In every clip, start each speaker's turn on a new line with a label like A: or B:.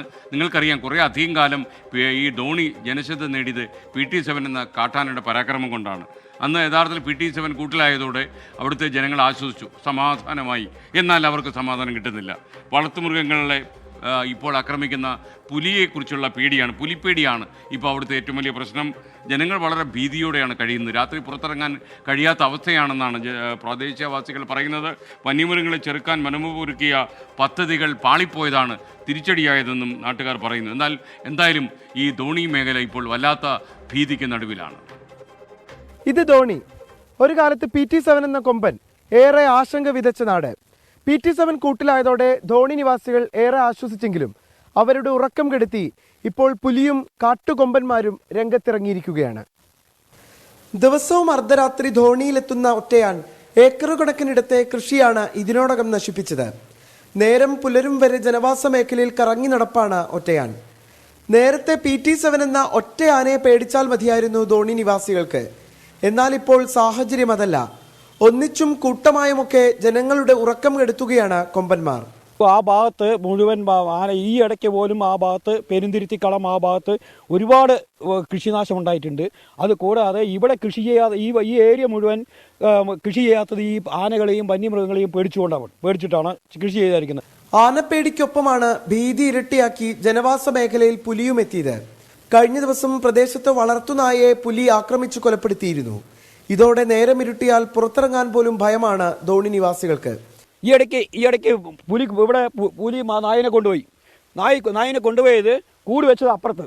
A: നിങ്ങൾക്കറിയാം കുറേ അധികം കാലം ഈ ധോണി ജനശ്രദ്ധ നേടിയത് പി ടി സെവൻ എന്ന കാട്ടാനയുടെ പരാക്രമം കൊണ്ടാണ്. അന്ന് യഥാർത്ഥത്തിൽ പി ടി സെവൻ കൂട്ടിലായതോടെ അവിടുത്തെ ജനങ്ങൾ ആശ്വസിച്ചു സമാധാനമായി. എന്നാൽ അവർക്ക് സമാധാനം കിട്ടുന്നില്ല. വളർത്തുമൃഗങ്ങളുടെ ഇപ്പോൾ ആക്രമിക്കുന്ന പുലിയെക്കുറിച്ചുള്ള പേടിയാണ്. പുലിപ്പേടിയാണ് ഇപ്പോൾ അവിടുത്തെ ഏറ്റവും വലിയ പ്രശ്നം. ജനങ്ങൾ വളരെ ഭീതിയോടെയാണ് കഴിയുന്നത്. രാത്രി പുറത്തിറങ്ങാൻ കഴിയാത്ത അവസ്ഥയാണെന്നാണ് പ്രാദേശികവാസികൾ പറയുന്നത്. വന്യമൃഗങ്ങളെ ചെറുക്കാൻ മനമുപൊരുക്കിയ പദ്ധതികൾ പാളിപ്പോയതാണ് തിരിച്ചടിയായതെന്നും നാട്ടുകാർ പറയുന്നു. എന്നാൽ എന്തായാലും ഈ ധോണി മേഖല ഇപ്പോൾ വല്ലാത്ത ഭീതിക്ക് നടുവിലാണ്.
B: ഇത് ധോണി. ഒരു കാലത്ത് പി ടി സെവൻ എന്ന കൊമ്പൻ ഏറെ ആശങ്ക വിതച്ച നാട്. പി ടി സെവൻ കൂട്ടിലായതോടെ ധോണി നിവാസികൾ ഏറെ ആശ്വസിച്ചെങ്കിലും അവരുടെ ഉറക്കം കെടുത്തി ഇപ്പോൾ പുലിയും കാട്ടുകൊമ്പന്മാരും രംഗത്തിറങ്ങിയിരിക്കുകയാണ്. ദിവസവും അർദ്ധരാത്രി ധോണിയിലെത്തുന്ന ഒറ്റയാൻ ഏക്കർ കണക്കിനിടത്തെ കൃഷിയാണ് ഇതിനോടകം നശിപ്പിച്ചത്. നേരം പുലരും വരെ ജനവാസ മേഖലയിൽ കറങ്ങി നടപ്പാണ് ഒറ്റയാൻ. നേരത്തെ പി ടി സെവൻ എന്ന ഒറ്റ ആനയെ പേടിച്ചാൽ മതിയായിരുന്നു ധോണി നിവാസികൾക്ക്. എന്നാൽ ഇപ്പോൾ സാഹചര്യം അതല്ല. ഒന്നിച്ചും കൂട്ടമായുമൊക്കെ ജനങ്ങളുടെ ഉറക്കം കെടുത്തുകയാണ് കൊമ്പന്മാർ.
C: ആ ഭാഗത്ത് മുഴുവൻ ആന ഈ ഇടയ്ക്ക് പോലും ആ ഭാഗത്ത് പെരുന്തിരുത്തിക്കളം ആ ഭാഗത്ത് ഒരുപാട് കൃഷിനാശം ഉണ്ടായിട്ടുണ്ട് അത് കൂടാതെ ഇവിടെ കൃഷി ചെയ്യാതെ ഈ ഈ ഏരിയ മുഴുവൻ കൃഷി ചെയ്യാത്തത് ഈ ആനകളെയും വന്യമൃഗങ്ങളെയും പേടിച്ചുകൊണ്ടാണ് പേടിച്ചിട്ടാണ് കൃഷി ചെയ്തായിരിക്കുന്നത്
B: ആനപ്പേടിക്കൊപ്പമാണ് ഭീതി ഇരട്ടിയാക്കി ജനവാസ മേഖലയിൽ പുലിയും എത്തിയത് കഴിഞ്ഞ ദിവസം പ്രദേശത്ത് വളർത്തുനായെ പുലി ആക്രമിച്ചു കൊലപ്പെടുത്തിയിരുന്നു. ഇതോടെ നേരം ഇരുട്ടിയാൽ പുറത്തിറങ്ങാൻ പോലും ഭയമാണ് ധോണി നിവാസികൾക്ക്.
C: ഈ ഇടയ്ക്ക് ഈ ഇടയ്ക്ക് പുലി ഇവിടെ പുലി നായനെ കൊണ്ടുപോയി. നായി നായനെ കൊണ്ടുപോയത് കൂട് വെച്ചത് അപ്പുറത്ത്.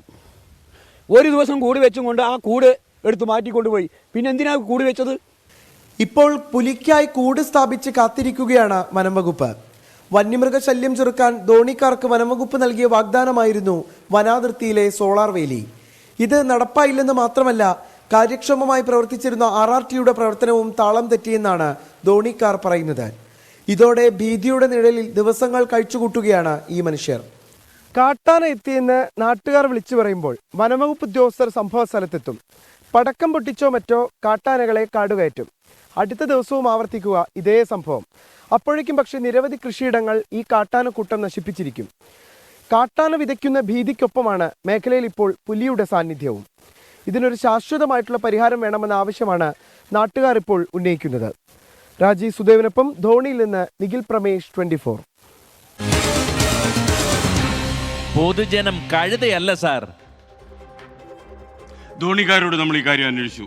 C: ഒരു ദിവസം കൂട് വെച്ചും കൊണ്ട് ആ കൂട് എടുത്ത് മാറ്റി കൊണ്ടുപോയി പിന്നെ എന്തിനാ കൂട് വെച്ചത്?
B: ഇപ്പോൾ പുലിക്കായി കൂട് സ്ഥാപിച്ച് കാത്തിരിക്കുകയാണ് വനംവകുപ്പ്. വന്യമൃഗശല്യം ചെറുക്കാൻ ധോണിക്കാർക്ക് വനംവകുപ്പ് നൽകിയ വാഗ്ദാനമായിരുന്നു വനാതിർത്തിയിലെ സോളാർ വേലി. ഇത് നടപ്പായില്ലെന്ന് മാത്രമല്ല കാര്യക്ഷമമായി പ്രവർത്തിച്ചിരുന്ന ആർ ആർ ടിയുടെ പ്രവർത്തനവും താളം തെറ്റിയെന്നാണ് ധോണിക്കാർ പറയുന്നത്. ഇതോടെ ഭീതിയുടെ നിഴലിൽ ദിവസങ്ങൾ കഴിച്ചുകൂട്ടുകയാണ് ഈ മനുഷ്യർ. കാട്ടാന എത്തിയെന്ന് നാട്ടുകാർ വിളിച്ചു പറയുമ്പോൾ വനംവകുപ്പ് ഉദ്യോഗസ്ഥർ സംഭവ സ്ഥലത്തെത്തും പടക്കം പൊട്ടിച്ചോ മറ്റോ കാട്ടാനകളെ കാടുകയറ്റും. അടുത്ത ദിവസവും ആവർത്തിക്കുക ഇതേ സംഭവം. അപ്പോഴേക്കും പക്ഷേ നിരവധി കൃഷിയിടങ്ങൾ ഈ കാട്ടാനക്കൂട്ടം നശിപ്പിച്ചിരിക്കും. കാട്ടാന വിതയ്ക്കുന്ന ഭീതിക്കൊപ്പമാണ് മേഖലയിൽ ഇപ്പോൾ പുലിയുടെ സാന്നിധ്യവും. ഇതിനൊരു ശാശ്വതമായിട്ടുള്ള പരിഹാരം വേണമെന്ന ആവശ്യമാണ് നാട്ടുകാർ ഇപ്പോൾ ഉന്നയിക്കുന്നത്. രാജീവ് സുദേവിനൊപ്പം ധോണിയിൽ നിന്ന് നിഖിൽ പ്രമേഷ് ട്വന്റി ഫോർ.
D: പൊതുജനം കഴുതയല്ല സാർ.
A: ധോണിക്കാരോട് നമ്മൾ ഈ കാര്യം അന്വേഷിച്ചു.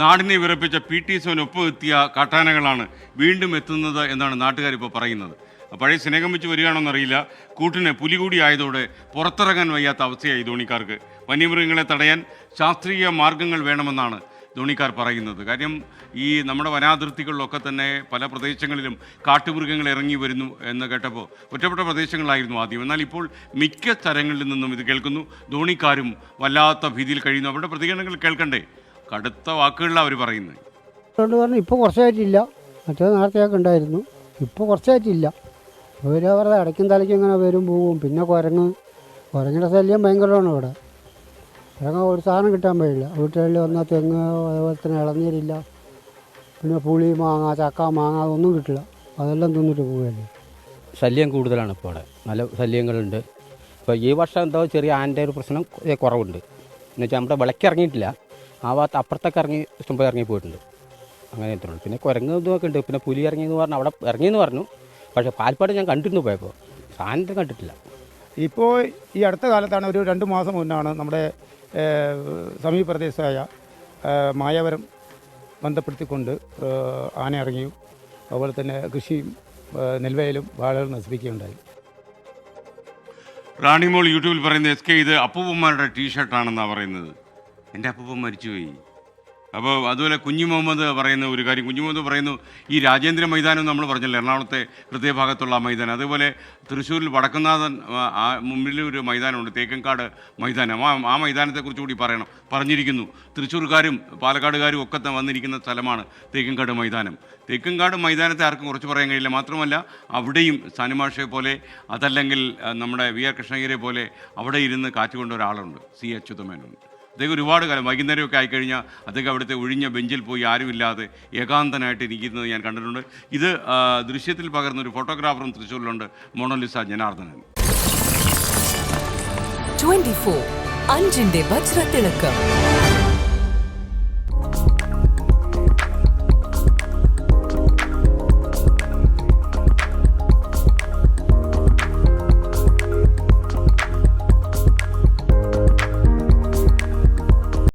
A: നാടിനെ വിറപ്പിച്ച പി ടി സോനൊപ്പം എത്തിയ കാട്ടാനകളാണ് വീണ്ടും എത്തുന്നത് എന്നാണ് നാട്ടുകാരിപ്പോൾ പറയുന്നത്. പഴയ സ്നേഹം വെച്ച് വരികയാണോന്നറിയില്ല കൂട്ടിന് പുലികൂടി ആയതോടെ പുറത്തിറങ്ങാൻ വയ്യാത്ത അവസ്ഥയായി ധോണിക്കാർക്ക്. വന്യമൃഗങ്ങളെ തടയാൻ ശാസ്ത്രീയ മാർഗങ്ങൾ വേണമെന്നാണ് ധോണിക്കാർ പറയുന്നത്. കാര്യം ഈ നമ്മുടെ വനാതിർത്തികളിലൊക്കെ തന്നെ പല പ്രദേശങ്ങളിലും കാട്ടുമൃഗങ്ങൾ ഇറങ്ങി വരുന്നു എന്ന് കേട്ടപ്പോൾ ഒറ്റപ്പെട്ട പ്രദേശങ്ങളായിരുന്നു ആദ്യം. എന്നാൽ ഇപ്പോൾ മിക്ക സ്ഥലങ്ങളിൽ നിന്നും ഇത് കേൾക്കുന്നു. ധോണിക്കാരും വല്ലാത്ത ഭീതിയിൽ കഴിയുന്നു. അവരുടെ പ്രതികരണങ്ങൾ കേൾക്കണ്ടേ? കടുത്ത വാക്കുകളിലാണ് അവർ പറയുന്നത്.
E: പറഞ്ഞു ഇപ്പോൾ കുറച്ചായിട്ടില്ല. മറ്റേ നേരത്തെയൊക്കെ ഉണ്ടായിരുന്നു. ഇപ്പോൾ കുറച്ചായിട്ടില്ല. ഇവർ അവരുടെ ഇടയ്ക്കും തലയ്ക്കും ഇങ്ങനെ വരും പോവും പിന്നെ കുരങ്ങ് കുരങ്ങിന്റെ ശല്യം ഭയങ്കരമാണ് ഇവിടെ. കുരങ്ങ് ഒരു സാധനം കിട്ടാൻ പോയില്ല വീട്ടുകളിൽ വന്നാൽ തെങ്ങ് അതുപോലെ തന്നെ ഇളനീരില്ല. പിന്നെ പുളി മാങ്ങ ചക്ക മാങ്ങ അതൊന്നും കിട്ടില്ല. അതെല്ലാം തിന്നിട്ട് പോവുകയല്ലേ.
F: ശല്യം കൂടുതലാണ് ഇപ്പോൾ അവിടെ. നല്ല ശല്യങ്ങളുണ്ട്. ഇപ്പോൾ ഈ വർഷം എന്തോ ചെറിയ ആന്റെ ഒരു പ്രശ്നം കുറവുണ്ട്. എന്ന് വെച്ചാൽ നമ്മുടെ വിളക്ക് ഇറങ്ങിയിട്ടില്ല. ആ ഭാഗത്ത് അപ്പുറത്തൊക്കെ ഇറങ്ങി ഇഷ്ടംപോലെ ഇറങ്ങി പോയിട്ടുണ്ട് അങ്ങനെ എത്തുള്ളൂ പിന്നെ കുരങ്ങ് ഇതൊക്കെ ഉണ്ട്. പിന്നെ പുലി ഇറങ്ങിയെന്ന് പറഞ്ഞു അവിടെ ഇറങ്ങിയെന്ന് പറഞ്ഞു. പക്ഷേ പാൽപ്പാട് ഞാൻ കണ്ടിരുന്നു പോയപ്പോൾ. സാധനത്തെ കണ്ടിട്ടില്ല.
G: ഇപ്പോൾ ഈ അടുത്ത കാലത്താണ് ഒരു രണ്ട് മാസം മുന്നാണ് നമ്മുടെ ഏഹ്, സമീപ പ്രദേശമായ ഏഹ്, മായാവരം ബന്ധപ്പെടുത്തിക്കൊണ്ട് ആന ഇറങ്ങിയും അതുപോലെ തന്നെ കൃഷിയും നെൽവയലും വാഴകളും നശിപ്പിക്കുകയുണ്ടായി.
A: റാണിമോൾ യൂട്യൂബിൽ പറയുന്ന എസ് കെ ഇത് അപ്പൂപ്പന്മാരുടെ ടീഷർട്ടാണെന്നാണ് പറയുന്നത്. എന്റെ അപ്പൂപ്പൻ മരിച്ചുപോയി. അപ്പോൾ അതുപോലെ കുഞ്ഞു മുഹമ്മദ് പറയുന്ന ഒരു കാര്യം. കുഞ്ഞു മുഹമ്മദ് പറയുന്നു ഈ രാജേന്ദ്ര മൈതാനം നമ്മൾ പറഞ്ഞല്ലോ എറണാകുളത്തെ ഹൃദയഭാഗത്തുള്ള ആ മൈതാനം. അതുപോലെ തൃശ്ശൂരിൽ വടക്കുന്നാഥൻ ആ, മുമ്പിൽ ഒരു മൈതാനമുണ്ട് തേക്കൻകാട് മൈതാനം. ആ ആ മൈതാനത്തെക്കുറിച്ച് കൂടി പറയണം. പറഞ്ഞിരിക്കുന്നു തൃശ്ശൂർക്കാരും പാലക്കാടുകാരും ഒക്കെ വന്നിരിക്കുന്ന സ്ഥലമാണ് തേക്കൻകാട് മൈതാനം. തേക്കൻകാട് മൈതാനത്തെ ആർക്കും കുറച്ച് പറയാൻ കഴിയില്ല. മാത്രമല്ല അവിടെയും സാനിമാഷയെ പോലെ അതല്ലെങ്കിൽ നമ്മുടെ വി ആർ കൃഷ്ണഗിരിയെ പോലെ അവിടെ ഇരുന്ന് കാറ്റുകൊണ്ട ഒരാളുണ്ട് സി അച്യുതമേനോൻ അദ്ദേഹം ഒരുപാട് കാലം വൈകുന്നേരമൊക്കെ ആയിക്കഴിഞ്ഞാൽ അദ്ദേഹം അവിടുത്തെ ഒഴിഞ്ഞ ബെഞ്ചിൽ പോയി ആരുമില്ലാതെ ഏകാന്തനായിട്ട് ഇരിക്കുന്നത് ഞാൻ കണ്ടിട്ടുണ്ട്. ഇത് ദൃശ്യത്തിൽ പകർന്ന ഒരു ഫോട്ടോഗ്രാഫറും തൃശ്ശൂരിലുണ്ട് മൊണോലിസ ജനാർദ്ദനൻ.
H: അഞ്ചിന്റെ വജ്രത്തിളക്കം.